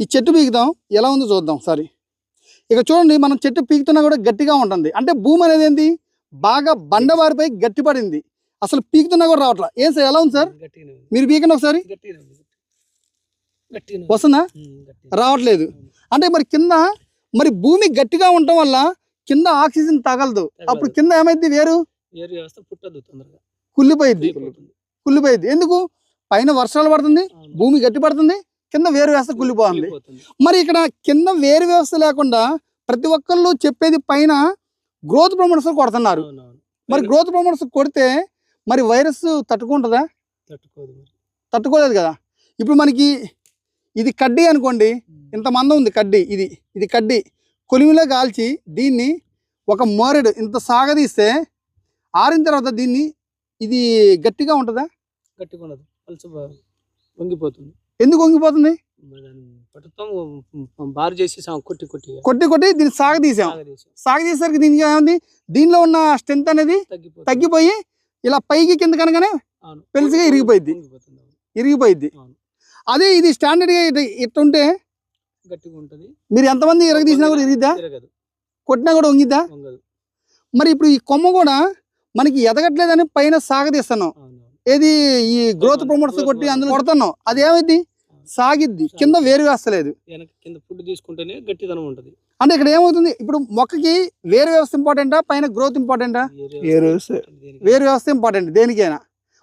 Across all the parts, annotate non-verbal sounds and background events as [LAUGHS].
ఈ చెట్టు పీకుదాం ఎలా ఉందో చూద్దాం ఒకసారి. ఇక చూడండి మనం చెట్టు పీకుతున్నా కూడా గట్టిగా ఉంటుంది. అంటే భూమి అనేది ఏంది? బాగా బండబారిపోయి గట్టిపడింది అసలు పీకుతున్నా కూడా రావట్లా. ఏం సార్ ఎలా ఉంది సార్. మీరు పీకండి ఒకసారి. వస్తుందా. రావట్లేదు. అంటే మరి కింద మరి భూమి గట్టిగా ఉండటం వల్ల కింద ఆక్సిజన్ తగలదు. అప్పుడు కింద ఏమైంది వేరు? కుళ్ళిపోయింది. కుళ్ళిపోయింది ఎందుకు? పైన వర్షాలు పడుతుంది. భూమి గట్టి పడుతుంది. కింద వేరు వ్యవస్థ కుళ్ళిపోతుంది. మరి ఇక్కడ కింద వేరు వ్యవస్థ లేకుండా ప్రతి ఒక్కళ్ళు చెప్పేది పైన గ్రోత్ ప్రమోటర్స్ కొడుతున్నారు. మరి గ్రోత్ ప్రమోటర్స్ కొడితే మరి వైరస్ తట్టుకుంటుందా? తట్టుకోలేదు కదా. ఇప్పుడు మనకి ఇది కడ్డీ అనుకోండి. ఇంత మందం ఉంది కడ్డీ ఇది. ఇది కడ్డీ. కొలిమిలో కాల్చి దీన్ని ఒక మోరెడు ఇంత సాగదీస్తే ఆరిన తర్వాత దీన్ని ఇది గట్టిగా ఉంటుందా? గట్టిగా ఉండదు. బా- వంగిపోతుంది. ఎందుకు వంగిపోతుంది? బారు చేసి కొట్టి కొట్టి కొట్టి దీన్ని సాగదీసాం సాగదీసి సాగదీసేసరికి దీనికి ఏముంది? దీనిలో ఉన్న స్ట్రెంత్ అనేది తగ్గిపోయి ఇలా పైకి కింద కనుకనే. పెలుసుగా. ఇరిగిపోయిద్ది. అవును. అదే ఇది స్టాండర్డ్గా ఇట్ ఇట్టుంటే గట్టిగా ఉంటది. మీరు ఎంతమంది ఇరగదీసినా కూడా ఇరిగిద్దా? కొట్టినా కూడా వంగిద్దా? వంగదు. మరి ఇప్పుడు ఈ కొమ్మ కూడా మనకి ఎదగట్లేదని పైన సాగదీస్తున్నాం అవునవును ఏది ఈ గ్రోత్. ప్రమోటర్స్ కొట్టి అందులో. కొడుతున్నాం అది ఏమైంది సాగిద్ది. కింద వేరు వేస్తలేదు కింద ఫుడ్ తీసుకుంటేనే గట్టిదనం ఉంటది. అంటే ఇక్కడ ఏమవుతుంది? ఇప్పుడు మొక్కకి వేరు వ్యవస్థ ఇంపార్టెంటా? పైన గ్రోత్ ఇంపార్టెంటా? ఏరు వ్యవస్థ. వేరు వ్యవస్థ ఇంపార్టెంట్. దేనికైనా.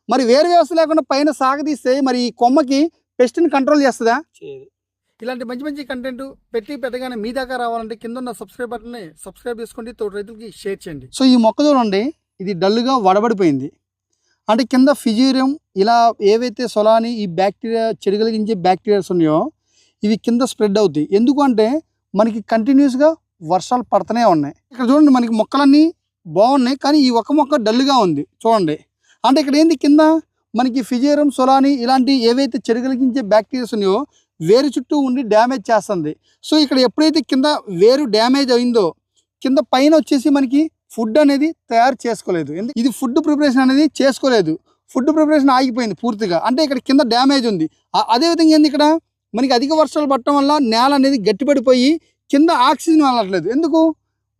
మరి వేరు వ్యవస్థ లేకుండా పైన సాగదీస్తే మరి ఈ కొమ్మకి పెస్ట్ని కంట్రోల్ చేస్తుందా? చేయదు. ఇలాంటి మంచి మంచి కంటెంట్ పెట్టి పెట్టగానే మీ దాకా రావాలంటే కింద ఉన్న సబ్స్క్రైబ్ బటన్ని సబ్స్క్రైబ్ చేసుకోండి. తోటి రైతులకి షేర్ చేయండి. సో ఈ మొక్క చూడండి ఇది డల్గా వడబడిపోయింది. అంటే కింద ఫిజీరియం ఇలా ఏవైతే సొలాని ఈ బ్యాక్టీరియా చెడుగలిగించే బ్యాక్టీరియాస్ ఉన్నాయో ఇవి కింద స్ప్రెడ్ అవుతాయి. ఎందుకంటే మనకి కంటిన్యూస్గా వర్షాలు పడుతూనే ఉన్నాయి. ఇక్కడ చూడండి మనకి మొక్కలన్నీ బాగున్నాయి కానీ ఈ ఒక్క మొక్క డల్గా ఉంది. చూడండి. అంటే ఇక్కడ ఏంది కింద మనకి ఫిజేరం సొలాని ఇలాంటి ఏవైతే చెడుగలిగించే బ్యాక్టీరియాస్ ఉన్నాయో వేరు చుట్టూ ఉండి డ్యామేజ్ చేస్తుంది. సో ఇక్కడ ఎప్పుడైతే కింద వేరు డ్యామేజ్ అయిందో కింద పైన వచ్చేసి మనకి ఫుడ్ అనేది తయారు చేసుకోలేదు. ఎందుకు ఇది ఫుడ్ ప్రిపరేషన్ అనేది చేసుకోలేదు. ఫుడ్ ప్రిపరేషన్ ఆగిపోయింది పూర్తిగా. అంటే ఇక్కడ కింద డ్యామేజ్ ఉంది. అదేవిధంగా ఏంది ఇక్కడ? మనకి అధిక వర్షాలు పట్టడం వల్ల నేల అనేది గట్టిపడిపోయి కింద ఆక్సిజన్ వెళ్ళట్లేదు. ఎందుకు?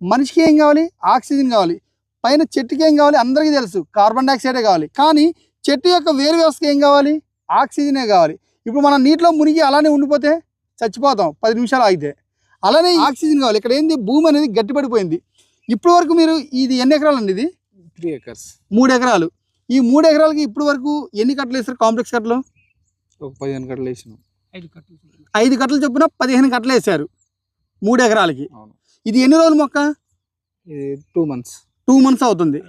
మనిషికి ఏం కావాలి? ఆక్సిజన్ కావాలి. పైన చెట్టుకి ఏం కావాలి? అందరికీ తెలుసు. కార్బన్ డైఆక్సైడే కావాలి. కానీ చెట్టు యొక్క వేరు వ్యవస్థకి ఏం కావాలి? ఆక్సిజనే కావాలి. ఇప్పుడు మనం నీటిలో మునిగి అలానే ఉండిపోతే చచ్చిపోతాం. పది నిమిషాలు ఆగితే. అలానే ఆక్సిజన్ కావాలి. ఇక్కడ ఏంది? భూమి అనేది గట్టిపడిపోయింది. ఇప్పటి వరకు మీరు ఇది ఎన్ని ఎకరాలు అండి ఇది? Three acres. మూడు ఎకరాలు. ఈ మూడు ఎకరాలకి ఇప్పటి వరకు ఎన్ని కట్టలు వేస్తారు కాంప్లెక్స్ కట్టలు? ఒక పదిహేను కట్టలు వేసినాం. ఐదు కట్టలు. ఐదు కట్టలు చొప్పున పదిహేను కట్టలు వేసారు మూడు ఎకరాలకి. అవును. ఇది ఎన్ని రోజుల మొక్క? ఇది టూ మంత్స్. టూ మంత్స్ అవుతుంది.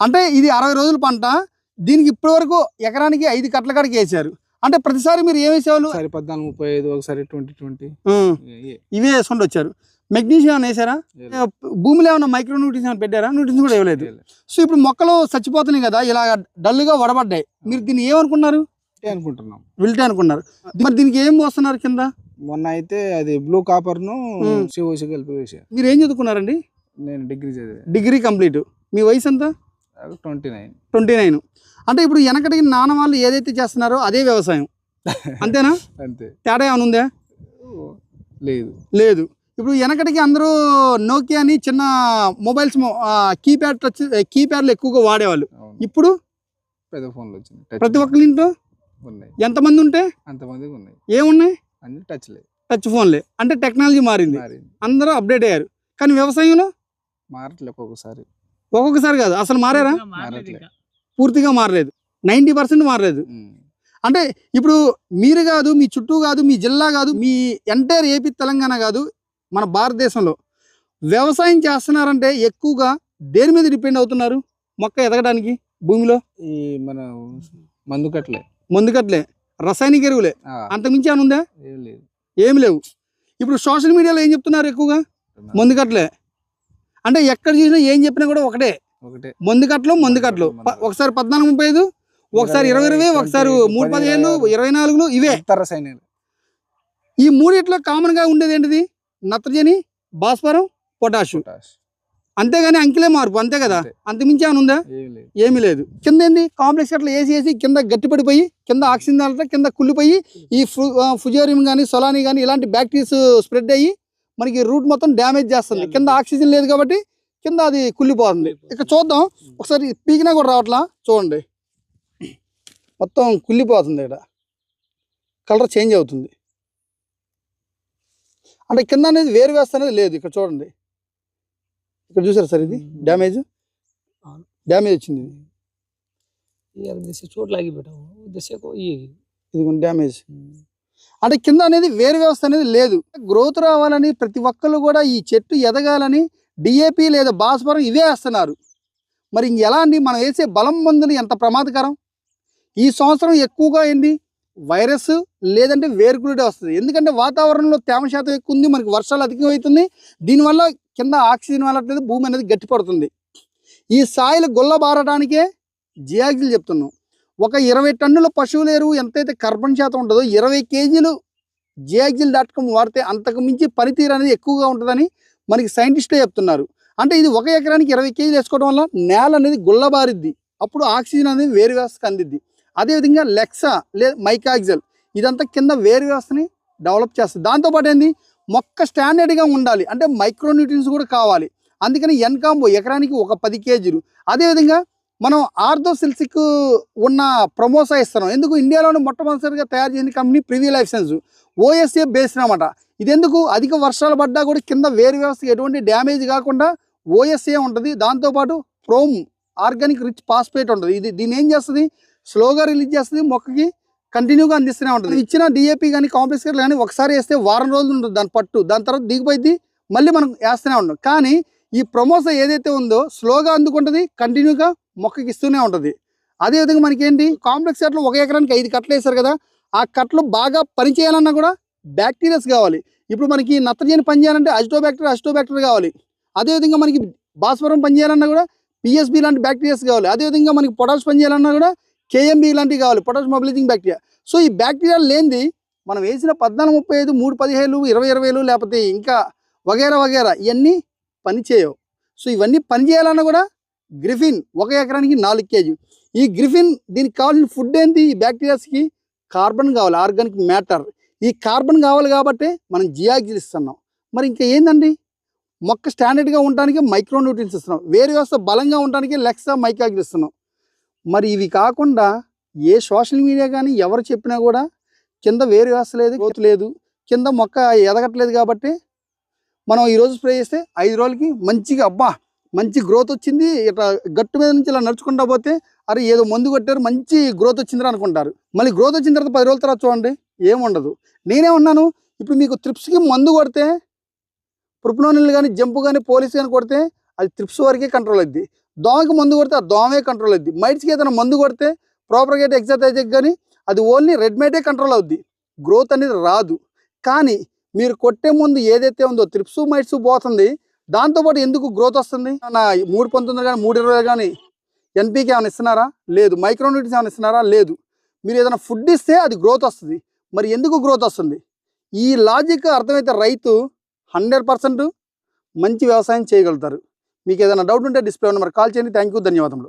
అంటే ఇది అరవై రోజుల పంట. దీనికి ఇప్పటి వరకు ఎకరానికి ఐదు కట్టల కాడికి వేసారు అంటే ప్రతిసారి మీరు ఏం వేసేవాళ్ళు? ఒకసారి పద్నాలుగు ముప్పై ఐదు ఒకసారి ట్వంటీ ట్వంటీ. ఇవే వేసుకుంటూ వచ్చారు. మెగ్నీషియం ఏమైనా వేసారా? భూమిలో ఏమైనా మైక్రో న్యూట్రిషన్ పెట్టారా? న్యూట్రిషన్ కూడా ఇవ్వలేదు సో ఇప్పుడు మొక్కలు చచ్చిపోతున్నాయి కదా ఇలా డల్గా వడబడ్డాయి. మీరు దీన్ని ఏమనుకున్నారు? అనుకుంటున్నాం. విల్టే అనుకున్నారు. మరి దీనికి ఏం పోస్తున్నారు కింద? మొన్న అయితే అది బ్లూ కాపర్ను ఉం. సిఓసి కలిపి వేసా మీరు ఏం చదువుకున్నారండి? నేను డిగ్రీ చదివా డిగ్రీ కంప్లీట్. మీ వయసు ఎంత? Twenty nine. Twenty nine. అంటే ఇప్పుడు వెనకటికి నాన్న వాళ్ళు ఏదైతే చేస్తున్నారో అదే వ్యవసాయం. అంతేనా? [LAUGHS] అంతే. తేడా ఏమైనా ఉందా? లేదు. లేదు. ఇప్పుడు వెనకటికి అందరూ నోకియాని చిన్న మొబైల్స్ కీప్యాడ్ టచ్ కీప్యాడ్లు ఎక్కువగా వాడేవాళ్ళు. ఇప్పుడు? పెద్ద ఫోన్లు వచ్చినాయి. ప్రతి ఒక్కరి ఇంట్లో? ఉన్నాయి. ఎంతమంది ఉంటే? అంతమందికి ఉన్నాయి. ఏమున్నాయి? అన్ని టచ్ లేదు టచ్ ఫోన్లే అంటే టెక్నాలజీ మారింది. మారింది. అందరూ అప్డేట్ అయ్యారు. కానీ వ్యవసాయంలో? మారట్లే ఒక్కొక్కసారి. ఒక్కొక్కసారి కాదు. అసలు మారారా. పూర్తిగా మారలేదు. నైంటీ పర్సెంట్ మారలేదు. అంటే ఇప్పుడు మీరు కాదు మీ చుట్టూ కాదు మీ జిల్లా కాదు మీ ఎంటైర్ ఏపీ తెలంగాణ కాదు మన భారతదేశంలో వ్యవసాయం చేస్తున్నారంటే ఎక్కువగా దేని మీద డిపెండ్ అవుతున్నారు? మొక్క ఎదగడానికి భూమిలో? ఈ మన మందు కట్టలే. ముందుకట్లే రసాయనిక ఎరువులే. అంతకుమించి అని ఉందా? ఏం లేదు ఏమి లేవు. ఇప్పుడు సోషల్ మీడియాలో ఏం చెప్తున్నారు ఎక్కువగా? ముందుకట్లే అంటే ఎక్కడ చూసినా ఏం చెప్పినా కూడా ఒకటే. ఒకటే. ముందుకట్లు ముందుకట్లు ఒకసారి పద్నాలుగు ముప్పై ఐదు ఒకసారి ఇరవై ఇరవై ఒకసారి మూడు పదిహేను ఇరవై నాలుగులు ఇవే. రసాయనాలు ఈ మూడిట్లో కామన్గా ఉండేది ఏంటిది? నత్రజని భాస్వరం పొటాషు. అంతేగాని అంకిలే మార్పు అంతే కదా? అంతే. అంతమించి ఏమైనా ఉందా? ఏమీ లేదు. కింద ఏంది? కాంప్లెక్స్ అట్లా వేసి వేసి కింద గట్టిపడిపోయి కింద ఆక్సిజన్ కింద కుళ్ళిపోయి ఈ ఫుజోరియం కానీ సొలాని కానీ ఇలాంటి బ్యాక్టీరియాస్ స్ప్రెడ్ అయ్యి మనకి రూట్ మొత్తం డ్యామేజ్ చేస్తుంది. కింద ఆక్సిజన్ లేదు కాబట్టి కింద అది కుళ్ళిపోతుంది. ఇక చూద్దాం. ఒకసారి పీకినా కూడా రావట్లా? చూడండి. మొత్తం కుళ్ళిపోతుంది ఇక్కడ. కలర్ చేంజ్ అవుతుంది. అంటే కింద అనేది వేరు వేస్త అనేది లేదు ఇక్కడ చూడండి. ఇక్కడ చూసారు సార్ ఇది? డ్యామేజ్? డ్యామేజ్ వచ్చింది ఇది. చోట్ల ఆగిపోయాము దశకు ఇది డ్యామేజ్. అంటే కింద అనేది వేరు వ్యవస్థ అనేది లేదు. గ్రోత్ రావాలని ప్రతి ఒక్కరు కూడా ఈ చెట్టు ఎదగాలని డిఏపి లేదా భాస్వరం ఇవే వేస్తున్నారు. మరి ఎలా అండి? మనం వేసే బలం మందులు ఎంత ప్రమాదకరం? ఈ సంవత్సరం ఎక్కువగా ఏంది? వైరస్ లేదంటే వేరుకుడే వస్తుంది. ఎందుకంటే వాతావరణంలో తేమ శాతం ఎక్కువ ఉంది మనకి వర్షాలు అధికమవుతుంది దీనివల్ల కింద ఆక్సిజన్ వెళ్ళట్లేదు భూమి అనేది గట్టిపడుతుంది. ఈ సాయిలు గుల్లబారడానికే జియాగ్జిల్ చెప్తున్నాం. ఒక ఇరవై టన్నుల పశువుల ఎరువు ఎంతైతే కర్బన్ శాతం ఉంటుందో ఇరవై కేజీలు జియాగ్జిల్ డాట్ కామ్ వాడితే అంతకు మించి పనితీరు అనేది ఎక్కువగా ఉంటుందని మనకి సైంటిస్టులే చెప్తున్నారు. అంటే ఇది ఒక ఎకరానికి ఇరవై కేజీలు వేసుకోవడం వల్ల నేల అనేది గుల్లబారిద్ది. అప్పుడు ఆక్సిజన్ అనేది వేరు వ్యవస్థకు అందిద్ది. అదేవిధంగా లెక్సా లే మైకాగ్జల్ ఇదంతా కింద వేరు వ్యవస్థని డెవలప్ చేస్తుంది. దాంతోపాటు ఏంది? మొక్క స్టాండర్డ్గా ఉండాలి. అంటే మైక్రోన్యూట్రియన్స్ కూడా కావాలి. అందుకని ఎన్కాంబో ఎకరానికి ఒక పది కేజీలు. అదేవిధంగా మనం ఆర్థోసిల్సిక్ ఉన్న ప్రమోసా ఇస్తున్నాం. ఎందుకు? ఇండియాలోనే మొట్టమొదటిసారిగా తయారు చేసిన company Privi life science. OSA based అనమాట ఇది ఎందుకు అధిక వర్షాలు పడ్డా కూడా కింద వేరు వ్యవస్థకి ఎటువంటి డ్యామేజ్ కాకుండా ఓఎస్ఏ ఉంటుంది. దాంతోపాటు ప్రోమ్ ఆర్గానిక్ రిచ్ పాస్పేట్ ఉంటుంది. ఇది దీని ఏం చేస్తుంది? స్లోగా రిలీజ్ చేస్తుంది. మొక్కకి కంటిన్యూగా అందిస్తూనే ఉంటుంది. ఇచ్చిన డిఏపి కానీ కాంప్లెక్స్ కానీ ఒకసారి వేస్తే వారం రోజులు ఉంటుంది దాని పట్టు. దాని తర్వాత దిగిపోయింది మళ్ళీ మనం వేస్తూనే ఉంటాం కానీ ఈ ప్రమోస ఏదైతే ఉందో స్లోగా అందుకుంటుంది కంటిన్యూగా మొక్కకి ఇస్తూనే ఉంటుంది. అదేవిధంగా మనకేంటి? కాంప్లెక్స్ కట్టలు ఒక ఎకరానికి ఐదు కట్టలు వేశారు కదా ఆ కట్టలు బాగా పనిచేయాలన్నా కూడా బ్యాక్టీరియాస్ కావాలి. ఇప్పుడు మనకి నత్రజని పనిచేయాలంటే అజిటోబ్యాక్టీరియా అజిటోబ్యాక్టీరియా కావాలి. అదేవిధంగా మనకి భాస్వరం పనిచేయాలన్నా కూడా పిఎస్బి లాంటి బ్యాక్టీరియాస్ కావాలి. అదేవిధంగా మనకి పొటాష్ పనిచేయాలన్నా కూడా కేఎంబి లాంటివి కావాలి పొటాష్ మొబిలైజింగ్ బ్యాక్టీరియా. సో ఈ బ్యాక్టీరియా లేనిది మనం వేసిన పద్నాలుగు ముప్పై ఐదు మూడు పదిహేను ఇరవై ఇరవైలు లేకపోతే ఇంకా వగేరా వగేరా ఇవన్నీ పని చేయవు. సో ఇవన్నీ పని చేయాలన్నా కూడా గ్రిఫిన్ ఒక ఎకరానికి నాలుగు కేజీ. ఈ గ్రిఫిన్ దీనికి కావాల్సిన ఫుడ్ ఏంటి? ఈ బ్యాక్టీరియాస్కి కార్బన్ కావాలి ఆర్గానిక్ మ్యాటర్. ఈ కార్బన్ కావాలి కాబట్టి మనం జియాక్సిల్ ఇస్తున్నాం. మరి ఇంకా ఏందండి? మొక్క స్టాండర్డ్గా ఉండడానికి మైక్రోన్యూట్రియన్స్ ఇస్తున్నాం. వేరే వ్యవస్థ బలంగా ఉండడానికి లెక్సా మైకాగ్జిల్ ఇస్తున్నాం. మరి ఇవి కాకుండా ఏ సోషల్ మీడియా కానీ ఎవరు చెప్పినా కూడా కింద వేరు వ్యవస్థ లేదు గ్రోత్ లేదు కింద మొక్క ఎదగట్లేదు కాబట్టి మనం ఈరోజు స్ప్రే చేస్తే ఐదు రోజులకి మంచిగా అబ్బా మంచి గ్రోత్ వచ్చింది. ఇట్లా గట్టు మీద నుంచి ఇలా నడుచుకుంటా పోతే అరే ఏదో మందు కొట్టారు మంచి గ్రోత్ వచ్చిందిరా అనుకుంటారు. మళ్ళీ గ్రోత్ వచ్చిన తర్వాత పది రోజుల తర్వాత చూడండి ఏముండదు నేనే ఉన్నాను ఇప్పుడు మీకు త్రిప్స్కి మందు కొడితే పురుపునోనిల్ కానీ జంపు కానీ పోలీస్ కానీ కొడితే అది త్రిప్స్ వరకే కంట్రోల్ అయింది దోమకి మందు కొడితే ఆ దోమే కంట్రోల్ అయింది మైట్స్కి ఏదైనా మందు కొడితే ప్రాపర్గా గేట్ కానీ అది ఓన్లీ రెడ్ మైటే కంట్రోల్ అవుద్ది. గ్రోత్ అనేది రాదు. కానీ మీరు కొట్టే ముందు ఏదైతే ఉందో త్రిప్స్ మైట్స్ పోతుంది దాంతోపాటు ఎందుకు గ్రోత్ వస్తుంది? నా మూడు పంతొమ్మిది కానీ మూడు ఇరవై కానీ ఎన్పీకి ఏమైనా ఇస్తున్నారా? లేదు. మైక్రోన్యూట్రిన్స్ ఏమైనా ఇస్తున్నారా? లేదు. మీరు ఏదైనా ఫుడ్ ఇస్తే అది గ్రోత్ వస్తుంది. మరి ఎందుకు గ్రోత్ వస్తుంది? ఈ లాజిక్ అర్థమైతే రైతు హండ్రెడ్ పర్సెంట్ మంచి వ్యవసాయం చేయగలుగుతారు. మీకు ఏదైనా డౌట్ ఉంటే డిస్ప్లే నెంబర్ కాల్ చేయండి. థ్యాంక్ యూ ధన్యవాదములు.